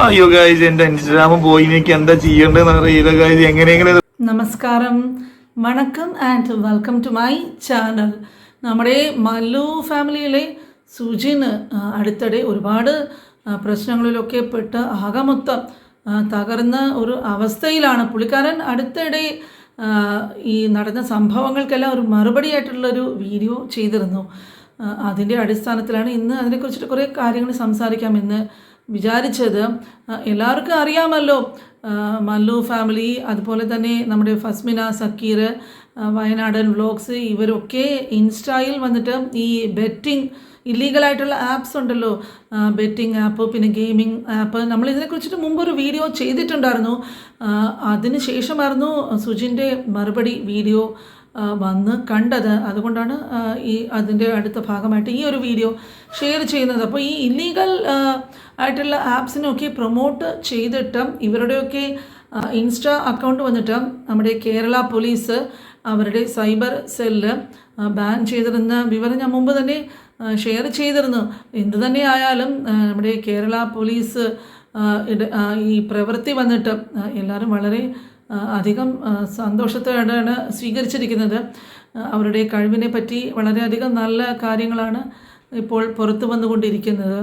അയ്യോ ഗായ്സ് എന്റെ ഇൻസ്റ്റാഗ്രാം പോയി എനിക്ക് എന്താ ചെയ്യേണ്ടതെന്ന് അറിയില്ല ഗായ്സ് എങ്ങനെയെങ്കിലും നമസ്കാരം. വണക്കം and welcome to my channel നമ്മുടെ മല്ലു ഫാമിലിയിലെ സുജിന് അടുത്തിടെ ഒരുപാട് പ്രശ്നങ്ങളിലൊക്കെ പെട്ട് ആകമൊത്തം തകർന്ന ഒരു അവസ്ഥയിലാണ്. പുള്ളിക്കാരൻ അടുത്തിടെ ഈ നടന്ന സംഭവങ്ങൾക്കെല്ലാം ഒരു മറുപടി മറുപടിയായിട്ടുള്ളൊരു വീഡിയോ ചെയ്തിരുന്നു. അതിന്റെ അടിസ്ഥാനത്തിലാണ് ഇന്ന് അതിനെക്കുറിച്ചിട്ട് കുറേ കാര്യങ്ങൾ സംസാരിക്കാമെന്ന് വിചാരിച്ചത് എല്ലാവർക്കും അറിയാമല്ലോ. മല്ലു ഫാമിലി അതുപോലെ തന്നെ നമ്മുടെ ഫസ്മിന സക്കീർ വയനാടൻ വ്ലോഗ്സ് ഇവരൊക്കെ ഇൻസ്റ്റായിൽ വന്നിട്ട് ഈ ബെറ്റിംഗ് ഇല്ലീഗലായിട്ടുള്ള ആപ്സ് ഉണ്ടല്ലോ. ബെറ്റിംഗ് ആപ്പ് പിന്നെ ഗെയിമിംഗ് ആപ്പ് നമ്മൾ ഇതിനെക്കുറിച്ചിട്ട് മുമ്പ് ഒരു വീഡിയോ ചെയ്തിട്ടുണ്ടായിരുന്നു. അതിന് ശേഷമായിരുന്നു സുജിന്റെ മറുപടി വീഡിയോ വന്ന് കണ്ടത്. അതുകൊണ്ടാണ് ഈ അതിന്റെ അടുത്ത ഭാഗമായിട്ട് ഈ ഒരു വീഡിയോ ഷെയർ ചെയ്യുന്നത്. അപ്പോൾ ഈ ഇല്ലീഗൽ ആയിട്ടുള്ള ആപ്സിനൊക്കെ പ്രൊമോട്ട് ചെയ്തിട്ട് ഇവരുടെയൊക്കെ ഇൻസ്റ്റാ അക്കൗണ്ട് വന്നിട്ട് നമ്മുടെ കേരള പോലീസ് അവരുടെ സൈബർ സെല്ല് ബാൻ ചെയ്തിരുന്ന വിവരം ഞാൻ മുമ്പ് തന്നെ ഷെയർ ചെയ്തിരുന്നു. എന്തു തന്നെ ആയാലും നമ്മുടെ കേരള പോലീസ് ഈ പ്രവൃത്തി വന്നിട്ട് എല്ലാവരും വളരെ അധികം സന്തോഷത്തോടെയാണ് സ്വീകരിച്ചിരിക്കുന്നത്. അവരുടെ കഴിവിനെ പറ്റി വളരെയധികം നല്ല കാര്യങ്ങളാണ് ഇപ്പോൾ പുറത്തു വന്നുകൊണ്ടിരിക്കുന്നത്.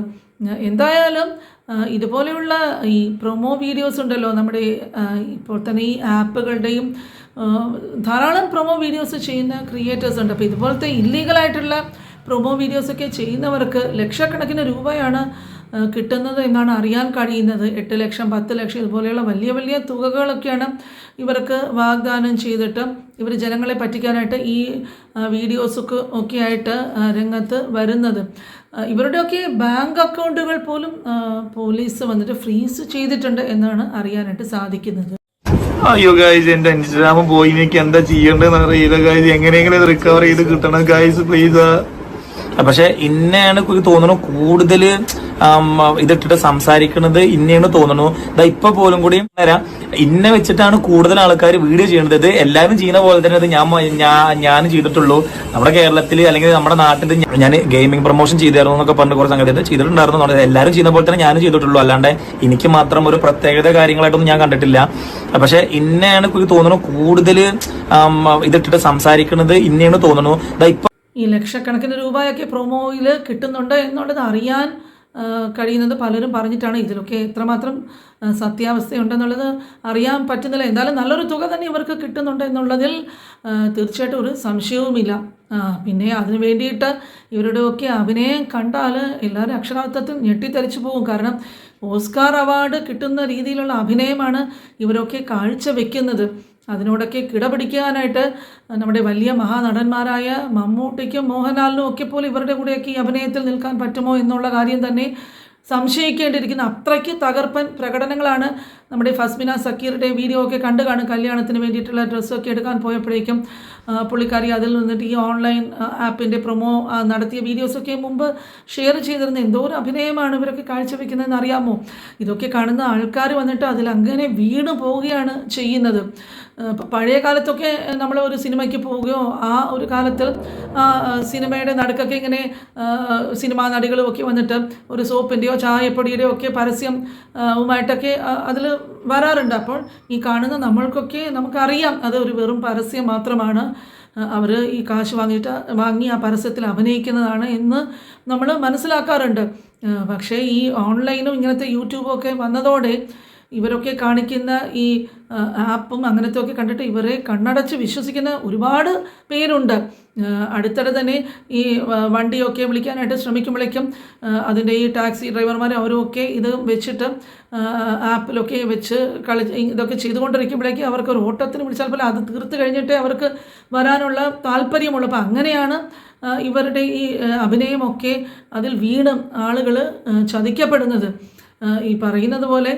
എന്തായാലും ഇതുപോലെയുള്ള ഈ പ്രൊമോ വീഡിയോസ് ഉണ്ടല്ലോ നമ്മുടെ ഇപ്പോൾ തന്നെ ഈ ആപ്പുകളുടെയും ധാരാളം പ്രൊമോ വീഡിയോസ് ചെയ്യുന്ന ക്രിയേറ്റേഴ്സ് ഉണ്ട്. അപ്പോൾ ഇതുപോലത്തെ ഇല്ലീഗലായിട്ടുള്ള പ്രൊമോ വീഡിയോസൊക്കെ ചെയ്യുന്നവർക്ക് ലക്ഷക്കണക്കിന് രൂപയാണ് കിട്ടുന്നത് എന്നാണ് അറിയാൻ കഴിയുന്നത്. എട്ട് ലക്ഷം പത്ത് ലക്ഷം ഇതുപോലെയുള്ള വലിയ വലിയ തുകകളൊക്കെയാണ് ഇവർക്ക് വാഗ്ദാനം ചെയ്തിട്ട് ഇവർ ജനങ്ങളെ പറ്റിക്കാനായിട്ട് ഈ വീഡിയോസൊക്കെ ഒക്കെ ആയിട്ട് രംഗത്ത് വരുന്നത്. ഇവരുടെയൊക്കെ ബാങ്ക് അക്കൗണ്ടുകൾ പോലും പോലീസ് വന്നിട്ട് ഫ്രീസ് ചെയ്തിട്ടുണ്ട് എന്നാണ് അറിയാനായിട്ട് സാധിക്കുന്നത്. അയ്യോ ഗായ്സ് എന്റെ ഇൻസ്റ്റാഗ്രാം പോയി. എനിക്ക് എന്താ ചെയ്യേണ്ടതെന്ന് അറിയില്ല ഗായ്സ് എങ്ങനെയെങ്കിലും റിക്കവർ ചെയ്ത് കിട്ടണം ഗായ്സ് പ്ലീസ് പക്ഷെ ഇന്നെയാണ് തോന്നണം കൂടുതൽ ഇതിട്ടിട്ട് സംസാരിക്കുന്നത് ഇന്നെയാണ് തോന്നുന്നു. ഇതാ ഇപ്പൊ പോലും കൂടി വരാം ഇന്നെ വെച്ചിട്ടാണ് കൂടുതൽ ആൾക്കാർ വീഡിയോ ചെയ്യുന്നത് ഇത് എല്ലാവരും ചെയ്യുന്ന പോലെ തന്നെ ഞാൻ ഞാൻ ചെയ്തിട്ടുള്ളൂ. നമ്മുടെ കേരളത്തിൽ അല്ലെങ്കിൽ നമ്മുടെ നാട്ടിൽ ഞാൻ ഗെയിമിംഗ് പ്രൊമോഷൻ ചെയ്തായിരുന്നു എന്നൊക്കെ പറഞ്ഞ കുറച്ച് സംഗതി ചെയ്തിട്ടുണ്ടായിരുന്നു എല്ലാവരും ചെയ്യുന്ന പോലെ തന്നെ ഞാനും ചെയ്തിട്ടുള്ളൂ. അല്ലാണ്ട് എനിക്ക് മാത്രം ഒരു പ്രത്യേകത കാര്യങ്ങളായിട്ടൊന്നും ഞാൻ കണ്ടിട്ടില്ല. പക്ഷെ ഇന്നെയാണ് തോന്നുന്നു കൂടുതൽ ഇതിട്ടിട്ട് സംസാരിക്കുന്നത് ഇന്നെയാണ് തോന്നുന്നു. ഇപ്പൊ ഈ ലക്ഷക്കണക്കിന് രൂപയൊക്കെ പ്രൊമോയിൽ കിട്ടുന്നുണ്ട് എന്നുള്ളത് അറിയാൻ കഴിയുന്നത് പലരും പറഞ്ഞിട്ടാണ് ഇതിലൊക്കെ എത്രമാത്രം സത്യാവസ്ഥയുണ്ടെന്നുള്ളത് അറിയാൻ പറ്റുന്നില്ല. എന്തായാലും നല്ലൊരു തുക തന്നെ ഇവർക്ക് കിട്ടുന്നുണ്ട് എന്നുള്ളതിൽ തീർച്ചയായിട്ടും ഒരു സംശയവുമില്ല. പിന്നെ അതിന് വേണ്ടിയിട്ട് ഇവരുടെ ഒക്കെ അഭിനയം കണ്ടാൽ എല്ലാവരും അക്ഷരാർത്ഥത്തിൽ ഞെട്ടിത്തെറിച്ചു പോകും. കാരണം ഓസ്കാർ അവാർഡ് കിട്ടുന്ന രീതിയിലുള്ള അഭിനയമാണ് ഇവരൊക്കെ കാഴ്ചവെക്കുന്നത്. അതിനോടൊക്കെ കിടപിടിക്കാനായിട്ട് നമ്മുടെ വലിയ മഹാനടന്മാരായ മമ്മൂട്ടിക്കും മോഹൻലാലിനും ഒക്കെ പോലെ ഇവരുടെ കൂടെയൊക്കെ ഈ അഭിനയത്തിൽ നിൽക്കാൻ പറ്റുമോ എന്നുള്ള കാര്യം തന്നെ സംശയിക്കേണ്ടിയിരിക്കുന്ന അത്രയ്ക്ക് തകർപ്പൻ പ്രകടനങ്ങളാണ് നമ്മുടെ ഫസ്മിന സക്കീറിന്റെ വീഡിയോ ഒക്കെ കണ്ടു കാണും. കല്യാണത്തിന് വേണ്ടിയിട്ടുള്ള ഡ്രസ്സൊക്കെ എടുക്കാൻ പോയപ്പോഴേക്കും പുള്ളിക്കാരി അതിൽ നിന്നിട്ട് ഈ ഓൺലൈൻ ആപ്പിന്റെ പ്രൊമോ നടത്തിയ വീഡിയോസൊക്കെ മുമ്പ് ഷെയർ ചെയ്തിരുന്ന എന്തോ ഒരു അഭിനയമാണ് ഇവരൊക്കെ കാഴ്ചവെക്കുന്നതെന്ന് അറിയാമോ? ഇതൊക്കെ കാണുന്ന ആൾക്കാർ വന്നിട്ട് അതിൽ അങ്ങനെ വീണു പോവുകയാണ് ചെയ്യുന്നത്. പഴയ കാലത്തൊക്കെ നമ്മൾ ഒരു സിനിമയ്ക്ക് പോവുകയോ ആ ഒരു കാലത്ത് ആ സിനിമയുടെ നടുക്കൊക്കെ ഇങ്ങനെ സിനിമാ നടികളും ഒക്കെ വന്നിട്ട് ഒരു സോപ്പിന്റെയോ ചായപ്പൊടിയുടെയോ ഒക്കെ പരസ്യം ഉമായിട്ടൊക്കെ അതിൽ വരാറുണ്ട്. അപ്പോൾ ഈ കാണുന്ന നമ്മൾക്കൊക്കെ നമുക്കറിയാം അത് ഒരു വെറും പരസ്യം മാത്രമാണ്. അവർ ഈ കാശ് വാങ്ങിയിട്ട് വാങ്ങി ആ പരസ്യത്തിൽ അഭിനയിക്കുന്നതാണ് എന്ന് നമ്മൾ മനസ്സിലാക്കാറുണ്ട്. പക്ഷേ ഈ ഓൺലൈനും ഇങ്ങനത്തെ യൂട്യൂബും ഒക്കെ വന്നതോടെ ഇവരൊക്കെ കാണിക്കുന്ന ഈ ആപ്പും അങ്ങനത്തെ ഒക്കെ കണ്ടിട്ട് ഇവരെ കണ്ണടച്ച് വിശ്വസിക്കുന്ന ഒരുപാട് പേരുണ്ട്. അടുത്തിടെ തന്നെ ഈ വണ്ടിയൊക്കെ വിളിക്കാനായിട്ട് ശ്രമിക്കുമ്പോഴേക്കും അതിന്റെ ഈ ടാക്സി ഡ്രൈവർമാർ അവരുമൊക്കെ ഇത് വെച്ചിട്ട് ആപ്പിലൊക്കെ വെച്ച് കളി ഇതൊക്കെ ചെയ്തുകൊണ്ടിരിക്കുമ്പോഴേക്കും അവർക്ക് ഒരു ഓട്ടത്തിന് വിളിച്ചാൽ പോലെ അത് തീർത്ത് കഴിഞ്ഞിട്ടേ അവർക്ക് വരാനുള്ള താല്പര്യമുള്ളൂ. അപ്പോൾ അങ്ങനെയാണ് ഇവരുടെ ഈ അഭിനയമൊക്കെ അതിൽ വീണ് ആളുകൾ ചതിക്കപ്പെടുന്നത്. ഈ പറയുന്നത് പോലെ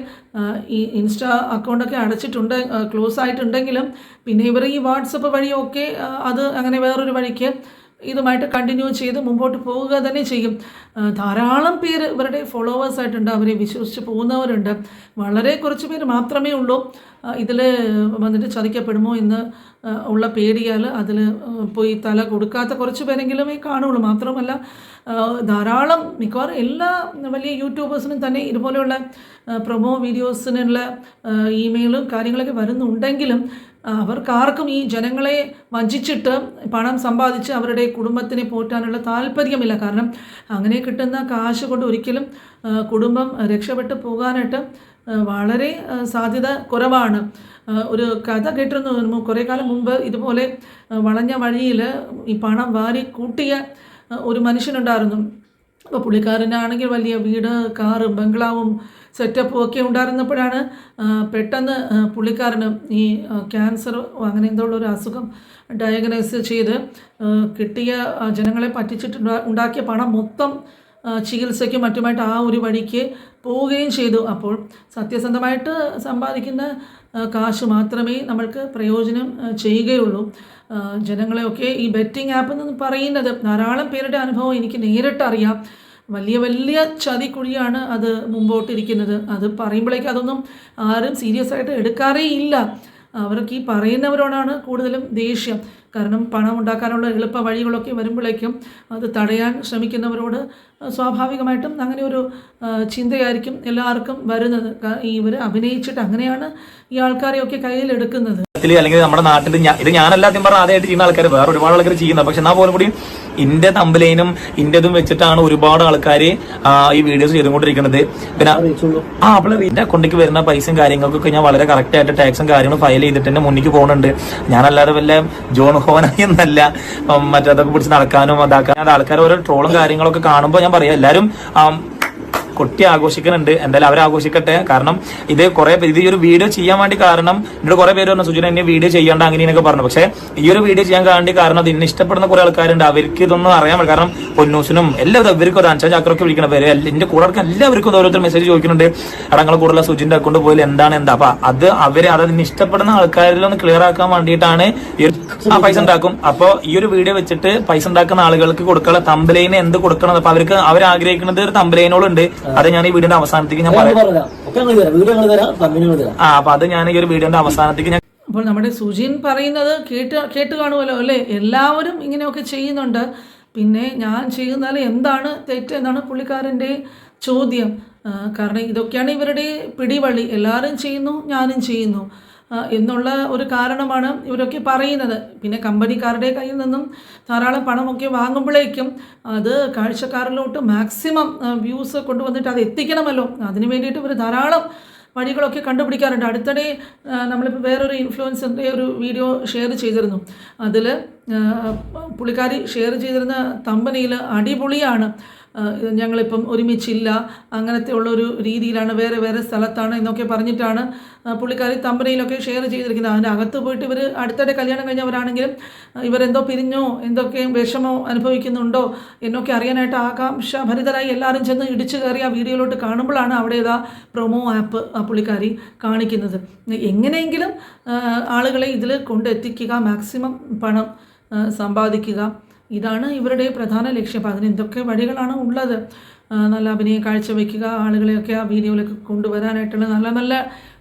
ഈ ഇൻസ്റ്റാ അക്കൗണ്ടൊക്കെ അടച്ചിട്ടുണ്ട് ക്ലോസ് ആയിട്ടുണ്ടെങ്കിലും പിന്നെ ഇവർ ഈ വാട്സപ്പ് വഴിയൊക്കെ അത് അങ്ങനെ വേറൊരു വഴിക്ക് ഇതുമായിട്ട് കണ്ടിന്യൂ ചെയ്ത് മുമ്പോട്ട് പോവുക തന്നെ ചെയ്യും. ധാരാളം പേര് ഇവരുടെ ഫോളോവേഴ്സ് ആയിട്ടുണ്ട്. അവരെ വിശ്വസിച്ച് പോകുന്നവരുണ്ട്. വളരെ കുറച്ച് പേര് മാത്രമേ ഉള്ളൂ. ഇതിൽ വന്നിട്ട് ചതിക്കപ്പെടുമോ എന്ന് ഉള്ള പേടിയാൽ അതിൽ പോയി തല കൊടുക്കാത്ത കുറച്ച് പേരെങ്കിലുമേ കാണുള്ളൂ. മാത്രമല്ല ധാരാളം മിക്കവാറും എല്ലാ വലിയ യൂട്യൂബേഴ്സിനും തന്നെ ഇതുപോലെയുള്ള പ്രൊമോ വീഡിയോസിനുള്ള ഇമെയിലും കാര്യങ്ങളൊക്കെ വരുന്നുണ്ടെങ്കിലും അവർക്കാർക്കും ഈ ജനങ്ങളെ വഞ്ചിച്ചിട്ട് പണം സമ്പാദിച്ച് അവരുടെ കുടുംബത്തിനെ പോറ്റാനുള്ള താല്പര്യമില്ല. കാരണം അങ്ങനെ കിട്ടുന്ന കാശ് കൊണ്ട് ഒരിക്കലും കുടുംബം രക്ഷപ്പെട്ട് പോകാനായിട്ട് വളരെ സാധ്യത കുറവാണ്. ഒരു കഥ കേട്ടിരുന്നു കുറേ കാലം മുമ്പ് ഇതുപോലെ വളഞ്ഞ വഴിയിൽ ഈ പണം വാരി കൂട്ടിയ ഒരു മനുഷ്യനുണ്ടായിരുന്നു. അപ്പോൾ പുള്ളിക്കാരനാണെങ്കിൽ വലിയ വീട് കാറും ബംഗ്ലാവും സെറ്റപ്പും ഒക്കെ ഉണ്ടായിരുന്നപ്പോഴാണ് പെട്ടെന്ന് പുള്ളിക്കാരന് ഈ ക്യാൻസർ അങ്ങനെ എന്തോ ഒരു അസുഖം ഡയഗ്നോസ് ചെയ്ത് കിട്ടിയ ജനങ്ങളെ പറ്റിച്ചിട്ട് ഉണ്ടാക്കിയ പണം മൊത്തം ചികിത്സയ്ക്കും മറ്റുമായിട്ട് ആ ഒരു വഴിക്ക് പോവുകയും ചെയ്തു. അപ്പോൾ സത്യസന്ധമായിട്ട് സമ്പാദിക്കുന്ന കാശ് മാത്രമേ നമ്മൾക്ക് പ്രയോജനം ചെയ്യുകയുള്ളൂ. ജനങ്ങളെയൊക്കെ ഈ ബെറ്റിംഗ് ആപ്പ് എന്ന് പറയുന്നത് ധാരാളം പേരുടെ അനുഭവം എനിക്ക് നേരിട്ട് അറിയാം വലിയ ചതി കുഴിയാണ് അത് മുമ്പോട്ടിരിക്കുന്നത്. അത് പറയുമ്പോഴേക്കും അതൊന്നും ആരും സീരിയസ് ആയിട്ട് എടുക്കാറേ ഇല്ല അവർക്ക് ഈ പറയുന്നവരോടാണ് കൂടുതലും ദേഷ്യം. കാരണം പണം ഉണ്ടാക്കാനുള്ള എളുപ്പ വഴികളൊക്കെ വരുമ്പോഴേക്കും അത് തടയാൻ ശ്രമിക്കുന്നവരോട് സ്വാഭാവികമായിട്ടും അങ്ങനെ ഒരു ചിന്തയായിരിക്കും എല്ലാവർക്കും വരുന്നത്. ഇവർ അഭിനയിച്ചിട്ട് അങ്ങനെയാണ് ഈ ആൾക്കാരെയൊക്കെ കയ്യിലെടുക്കുന്നത്. നാട്ടിൽ അല്ലെങ്കിൽ നമ്മുടെ നാട്ടിൽ ഇത് ഞാനല്ല ആദ്യം പറഞ്ഞ ആദ്യമായിട്ട് ചെയ്യുന്ന ആൾക്കാർ വേറെ ഒരുപാട് ആൾക്കാർ ചെയ്യുന്നത് പക്ഷെ എന്നാൽ പോലും കൂടി ഇന്റെ തമ്പലൈനും ഇന്റതും വെച്ചിട്ടാണ് ഒരുപാട് ആൾക്കാർ ഈ വീഡിയോസ് ചെയ്തുകൊണ്ടിരിക്കുന്നത്. പിന്നെ ആ അപ്പോൾ എന്റെ അക്കൗണ്ടിലേക്ക് വരുന്ന പൈസയും കാര്യങ്ങൾക്കൊക്കെ ഞാൻ വളരെ കറക്റ്റ് ആയിട്ട് ടാക്സും കാര്യങ്ങളും ഫയൽ ചെയ്തിട്ട് എന്റെ മുന്നിക്ക് പോകുന്നുണ്ട് ഞാനല്ലാതെ വല്ല ജോൺ ഹോനായി എന്നല്ല. മറ്റേതൊക്കെ പിടിച്ച് നടക്കാനും അതാക്കാനും ആൾക്കാർ ഓരോ ട്രോളും കാര്യങ്ങളൊക്കെ കാണുമ്പോൾ ഞാൻ പറയാം എല്ലാവരും കൊട്ടി ആഘോഷിക്കുന്നുണ്ട്. എന്തായാലും അവർ ആഘോഷിക്കട്ടെ. കാരണം ഇത് കുറെ ഇത് ഈ ഒരു വീഡിയോ ചെയ്യാൻ വേണ്ടി കാരണം എന്നോട് കുറെ പേര് പറഞ്ഞു സുജന എന്നെ വീഡിയോ ചെയ്യണ്ട അങ്ങനെയൊക്കെ പറഞ്ഞു. പക്ഷേ ഈ ഒരു വീഡിയോ ചെയ്യാൻ വേണ്ടി കാരണം ഇന്നെ ഇഷ്ടപ്പെടുന്ന കുറെ ആൾക്കാരുണ്ട്. അവർക്ക് ഇതൊന്നും അറിയാൻ കാരണം പൊന്നൂസിനും എല്ലാവരും ഇവർക്കും ഒരു അഞ്ചാ ചാക്കറൊക്കെ വിളിക്കണ പേര് എല്ല- എന്റെ കൂടെ എല്ലാവർക്കും ഓരോരുത്തർ മെസ്സേജ് ചോദിക്കുന്നുണ്ട്. അടങ്ങളെ കൂടുതലുള്ള സുജിന്റെ അക്കൗണ്ട് പോയാൽ എന്താണ് എന്താ? അപ്പൊ അത് അവർ അത് ഇന്നെ ഇഷ്ടപ്പെടുന്ന ആൾക്കാരിലൊന്ന് ക്ലിയർ ആക്കാൻ വേണ്ടിയിട്ടാണ് ആ പൈസ ഉണ്ടാക്കും. അപ്പൊ ഈ ഒരു വീഡിയോ വെച്ചിട്ട് പൈസ ഉണ്ടാക്കുന്ന ആളുകൾക്ക് കൊടുക്കാനുള്ള തമ്പലൈന് എന്ത് കൊടുക്കണം? അപ്പൊ അവർക്ക് അവർ ആഗ്രഹിക്കുന്നത് ഒരു തമ്പലൈനോളുണ്ട് അത് ഞാൻ ഈ വീടിന്റെ അവസാനത്തേക്ക് ഞാൻ പറയാം. ആ അപ്പൊ അത് ഞാൻ ഈ ഒരു വീടിന്റെ അവസാനത്തേക്ക് ഞാൻ അപ്പോൾ നമ്മുടെ സുജിൻ പറയുന്നത് കേട്ട് കേട്ട് കാണുമല്ലോ അല്ലേ? എല്ലാവരും ഇങ്ങനെയൊക്കെ ചെയ്യുന്നുണ്ട്. പിന്നെ ഞാൻ ചെയ്യുന്നാൽ എന്താണ് തെറ്റ് എന്നാണ് പുള്ളിക്കാരന്റെ ചോദ്യം. കാരണം ഇതൊക്കെയാണ് ഇവരുടെ പിടിവള്ളി. എല്ലാവരും ചെയ്യുന്നു ഞാനും ചെയ്യുന്നു. എന്നുള്ള ഒരു കാരണമാണ് ഇവരൊക്കെ പറയുന്നത്. പിന്നെ കമ്പനിക്കാരുടെ കയ്യിൽ നിന്നും ധാരാളം പണമൊക്കെ വാങ്ങുമ്പോഴേക്കും അത് കാഴ്ചക്കാരിലോട്ട് മാക്സിമം വ്യൂസ് കൊണ്ടുവന്നിട്ട് അത് എത്തിക്കണമല്ലോ. അതിന് വേണ്ടിയിട്ട് ഇവർ ധാരാളം വഴികളൊക്കെ കണ്ടുപിടിക്കാറുണ്ട്. അടുത്തിടെ നമ്മളിപ്പോൾ വേറൊരു ഇൻഫ്ലുവൻസറിന്റെ ഒരു വീഡിയോ ഷെയർ ചെയ്തിരുന്നു. അതിൽ പുള്ളിക്കാരി ഷെയർ ചെയ്തിരുന്ന തമ്പനിയിൽ അടിപൊളിയാണ്. ഞങ്ങളിപ്പം ഒരുമിച്ചില്ല. അങ്ങനത്തെ ഉള്ളൊരു രീതിയിലാണ് വേറെ വേറെ സ്ഥലത്താണ് എന്നൊക്കെ പറഞ്ഞിട്ടാണ് പുള്ളിക്കാരി തമ്പനയിലൊക്കെ ഷെയർ ചെയ്തിരിക്കുന്നത്. അതിന്റെ അകത്ത് പോയിട്ട് ഇവർ അടുത്തിടെ കല്യാണം കഴിഞ്ഞവരാണെങ്കിലും ഇവരെന്തോ പിരിഞ്ഞോ എന്തൊക്കെ വിഷമോ അനുഭവിക്കുന്നുണ്ടോ എന്നൊക്കെ അറിയാനായിട്ട് ആകാംക്ഷ ഭരിതരായി എല്ലാവരും ചെന്ന് ഇടിച്ചു കയറി ആ വീഡിയോയിലോട്ട് കാണുമ്പോഴാണ് അവിടെ ഇതാ പ്രൊമോ ആപ്പ് ആ പുള്ളിക്കാരി കാണിക്കുന്നത്. എങ്ങനെയെങ്കിലും ആളുകളെ ഇതിൽ കൊണ്ടെത്തിക്കുക മാക്സിമം പണം സമ്പാദിക്കുക. ഇതാണ് ഇവരുടെ പ്രധാന ലക്ഷ്യം. അപ്പം അതിന് എന്തൊക്കെ വഴികളാണ് ഉള്ളത്? നല്ല അഭിനയം കാഴ്ചവെക്കുക ആളുകളെയൊക്കെ ആ വീഡിയോയിലൊക്കെ കൊണ്ടുവരാനായിട്ടുള്ള നല്ല നല്ല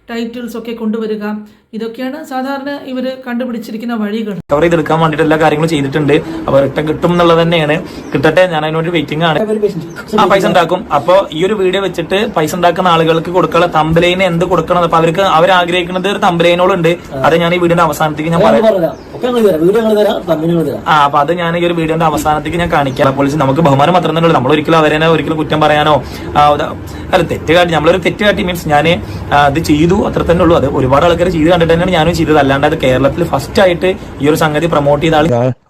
ടൈറ്റിൽസ് ഒക്കെ കൊണ്ടുവരിക. ഇതൊക്കെയാണ് സാധാരണ ഇവർ കണ്ടുപിടിച്ചിരിക്കുന്ന വഴികൾ. കവർ ചെയ്തെടുക്കാൻ വേണ്ടിയിട്ട് എല്ലാ കാര്യങ്ങളും ചെയ്തിട്ടുണ്ട്. അപ്പൊ റിട്ടേൺ കിട്ടും എന്നുള്ളത് തന്നെയാണ്. കിട്ടട്ടെ ഞാൻ അതിനോട് വെയിറ്റിംഗ് ആണ്. ആ പൈസ ഉണ്ടാക്കും. അപ്പൊ ഈ ഒരു വീഡിയോ വെച്ചിട്ട് പൈസ ഉണ്ടാക്കുന്ന ആളുകൾക്ക് കൊടുക്കാനുള്ള തമ്പലൈന് എന്ത് കൊടുക്കണം? അപ്പൊ അവർക്ക് അവർ ആഗ്രഹിക്കുന്നത് ഒരു തമ്പലൈനോളുണ്ട് അത് ഞാൻ ഈ വീടിന്റെ അവസാനത്തേക്ക് ഞാൻ പറയാം. ആ അപ്പൊ അത് ഞാൻ ഈ ഒരു വീഡിയോന്റെ അവസാനത്തേക്ക് ഞാൻ കാണിക്കാം. പോലീസ് നമുക്ക് ബഹുമാനം മാത്രം തന്നെ നമ്മൾ ഒരിക്കലും അവരെ ഒരിക്കലും കുറ്റം പറയാനോ അല്ല തെറ്റ് കാട്ടി നമ്മളൊരു തെറ്റ് കാട്ടി മീൻസ് ഞാൻ അത് ചെയ്തു അത്ര തന്നെ ഉള്ളൂ. അത് ഒരുപാട് ആൾക്കാർ ചെയ്ത് കണ്ടിട്ട് തന്നെയാണ് ഞാനും ചെയ്തത്. അല്ലാണ്ട് അത് കേരളത്തിൽ ഫസ്റ്റ് ആയിട്ട് ഈ ഒരു സംഗതി പ്രൊമോട്ട് ചെയ്ത ആൾ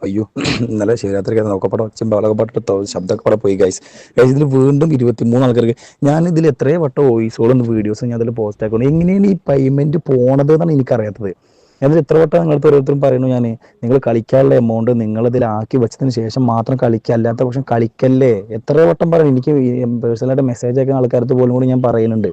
അയ്യോ ഇന്നലെ ശിവരാത്രി നോക്കപ്പാടെ ഒച്ചയും ബഹളക്കപ്പാട്ട് ശബ്ദമൊക്കെ പാടെ പോയി ഗൈസ് ഗൈസ് ഇതിൽ വീണ്ടും ഇരുപത്തിമൂന്ന് ആൾക്കാർക്ക് ഞാൻ ഇതിൽ എത്രയോ വട്ടം വോയിസുകളും വീഡിയോസും ഞാൻ അതിൽ പോസ്റ്റ് ആക്കുന്നു എങ്ങനെയാണ് ഈ പേയ്മെന്റ് പോണത് എന്നാണ് എനിക്കറിയാത്തത്. ഞാനതിൽ എത്ര വട്ടം നിങ്ങളടുത്ത് ഓരോരുത്തരും പറയുന്നു ഞാൻ നിങ്ങൾ കളിക്കാനുള്ള എമൗണ്ട് നിങ്ങളിതിൽ ആക്കി വെച്ചതിന് ശേഷം മാത്രം കളിക്കുക അല്ലാത്ത പക്ഷം കളിക്കല്ലേ? എത്ര വട്ടം പറയുന്നു എനിക്ക് പേഴ്സണലായിട്ട് മെസ്സേജ് അയക്കുന്ന ആൾക്കാർക്ക് പോലും കൂടി ഞാൻ പറയുന്നുണ്ട്.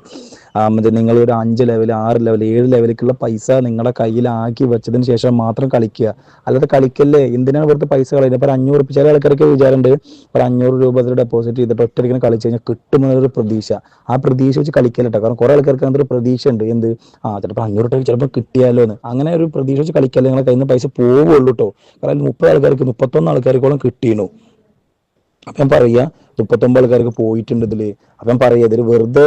മറ്റേ നിങ്ങൾ ഒരു അഞ്ച് ലെവൽ ആറ് ലെവൽ ഏഴ് ലെവലിലേക്കുള്ള പൈസ നിങ്ങളുടെ കയ്യിലാക്കി വെച്ചതിന് ശേഷം മാത്രം കളിക്കുക. അല്ലാതെ കളിക്കല്ലേ? എന്തിനാണ് വെറുതെ പൈസ കളയുന്നത്? ഇപ്പം അഞ്ഞൂറ് ചില ആൾക്കാർക്ക് വിചാരമുണ്ട് ഒരു അഞ്ഞൂറ് രൂപ ഡെപ്പോസിറ്റ് ചെയ്തിട്ട് ഒറ്റയ്ക്ക് കളിച്ചു കഴിഞ്ഞാൽ കിട്ടുമെന്നൊരു പ്രതീക്ഷ. ആ പ്രതീക്ഷ വെച്ച് കളിക്കലട്ടോ കാരണം കുറെ ആൾക്കാർക്ക് ഒരു പ്രതീക്ഷ ഉണ്ട്. എന്ത്? ആ ചിലപ്പോൾ അഞ്ഞൂറ് ചിലപ്പോൾ കിട്ടിയാലോ എന്ന് അങ്ങനെ ഒരു പ്രതീക്ഷ വെച്ച് കളിക്കല്ലേ? നിങ്ങളെ കയ്യിൽ നിന്ന് പൈസ പോവുള്ളൂ കേട്ടോ കാരണം മുപ്പത് ആൾക്കാർക്ക് മുപ്പത്തൊന്ന് ആൾക്കാർക്കോളം കിട്ടിയിരുന്നു അപ്പം ഞാൻ പറയുക മുപ്പത്തൊമ്പത് ആൾക്കാർക്ക് പോയിട്ടുണ്ട് ഇതിൽ. അപ്പം ഞാൻ പറയുക ഇതിൽ വെറുതെ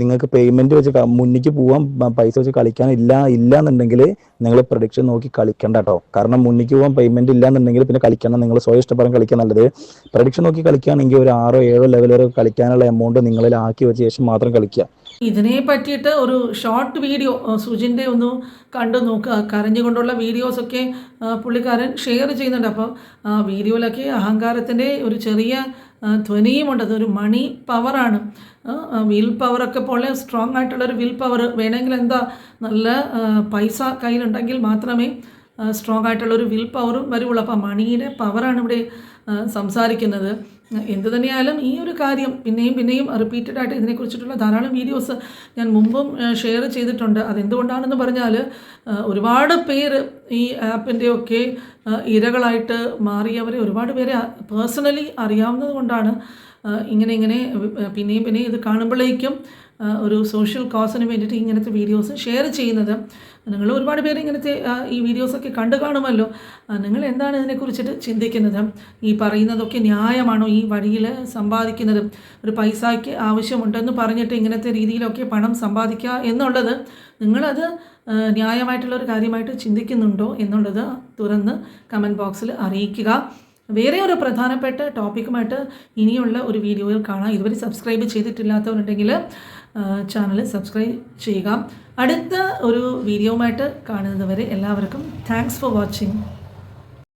നിങ്ങൾക്ക് പേയ്മെന്റ് വെച്ച് മുന്നിക്ക് പോവാൻ പൈസ വെച്ച് കളിക്കാൻ ഇല്ല ഇല്ല എന്നുണ്ടെങ്കിൽ നിങ്ങൾ പ്രൊഡിക്ഷൻ നോക്കി കളിക്കണ്ട കേട്ടോ കാരണം മുന്നിക്ക് പോകാൻ പേയ്മെന്റ് ഇല്ല എന്നുണ്ടെങ്കിൽ പിന്നെ കളിക്കണം നിങ്ങൾ സ്വയം ഇഷ്ടപ്പെടാൻ കളിക്കാൻ നല്ലത്. പ്രൊഡിക്ഷൻ നോക്കി കളിക്കുകയാണെങ്കിൽ ഒരു ആറോ ഏഴോ ലെവൽ വരെ കളിക്കാനുള്ള എമൗണ്ട് നിങ്ങളിൽ ആക്കി വെച്ച ശേഷം മാത്രം കളിക്കുക ഇതിനെ പറ്റിയിട്ട് ഒരു ഷോർട്ട് വീഡിയോ സുജിന്റെ ഒന്ന് കണ്ടു നോക്കുക കരഞ്ഞുകൊണ്ടുള്ള വീഡിയോസൊക്കെ പുള്ളിക്കാരൻ ഷെയർ ചെയ്യുന്നുണ്ട്. അപ്പോൾ ആ വീഡിയോയിലൊക്കെ അഹങ്കാരത്തിന്റെ ഒരു ചെറിയ ധ്വനിയുമുണ്ട്. അതൊരു മണി പവറാണ് വിൽ പവറൊക്കെ പോലെ സ്ട്രോങ് ആയിട്ടുള്ളൊരു വിൽ പവർ വേണമെങ്കിൽ എന്താ നല്ല പൈസ കയ്യിലുണ്ടെങ്കിൽ മാത്രമേ സ്ട്രോങ് ആയിട്ടുള്ളൊരു വിൽ പവറും വരുള്ളൂ അപ്പോൾ മണിയുടെ പവറാണ് ഇവിടെ സംസാരിക്കുന്നത്. എന്ത് തന്നെയായാലും ഈ ഒരു കാര്യം പിന്നെയും പിന്നെയും റിപ്പീറ്റഡ് ആയിട്ട് ഇതിനെക്കുറിച്ചിട്ടുള്ള ധാരാളം വീഡിയോസ് ഞാൻ മുമ്പും ഷെയർ ചെയ്തിട്ടുണ്ട്. അതെന്തുകൊണ്ടാണെന്ന് പറഞ്ഞാൽ ഒരുപാട് പേര് ഈ ആപ്പിന്റെയൊക്കെ ഇരകളായിട്ട് മാറിയവരെ ഒരുപാട് പേരെ പേഴ്സണലി അറിയാവുന്നത് കൊണ്ടാണ് ഇങ്ങനെ ഇങ്ങനെ പിന്നെയും പിന്നെയും ഇത് കാണുമ്പോഴേക്കും ഒരു സോഷ്യൽ കോസിന് വേണ്ടിയിട്ട് ഇങ്ങനത്തെ വീഡിയോസ് ഷെയർ ചെയ്യുന്നത്. നിങ്ങൾ ഒരുപാട് പേര് ഇങ്ങനത്തെ ഈ വീഡിയോസൊക്കെ കണ്ടു കാണുമല്ലോ. നിങ്ങൾ എന്താണ് ഇതിനെക്കുറിച്ചിട്ട് ചിന്തിക്കുന്നത്? ഈ പറയുന്നതൊക്കെ ന്യായമാണോ? ഈ വഴിയിൽ സമ്പാദിക്കുന്നത്? ഒരു പൈസയ്ക്ക് ആവശ്യമുണ്ടെന്ന് പറഞ്ഞിട്ട് ഇങ്ങനത്തെ രീതിയിലൊക്കെ പണം സമ്പാദിക്കുക എന്നുള്ളത് നിങ്ങളത് ന്യായമായിട്ടുള്ള ഒരു കാര്യമായിട്ട് ചിന്തിക്കുന്നുണ്ടോ എന്നുള്ളത് തുറന്ന് കമന്റ് ബോക്സിൽ അറിയിക്കുക. വേറെ ഒരു പ്രധാനപ്പെട്ട ടോപ്പിക്കുമായിട്ട് ഇനിയുള്ള ഒരു വീഡിയോയിൽ കാണാം. ഇതുവരെ സബ്സ്ക്രൈബ് ചെയ്തിട്ടില്ലാത്തവരുണ്ടെങ്കിൽ ചാനൽ സബ്സ്ക്രൈബ് ചെയ്യുക. അടുത്ത ഒരു വീഡിയോയുമായിട്ട് കാണുന്നത് വരെ എല്ലാവർക്കും താങ്ക്സ് ഫോർ വാച്ചിങ്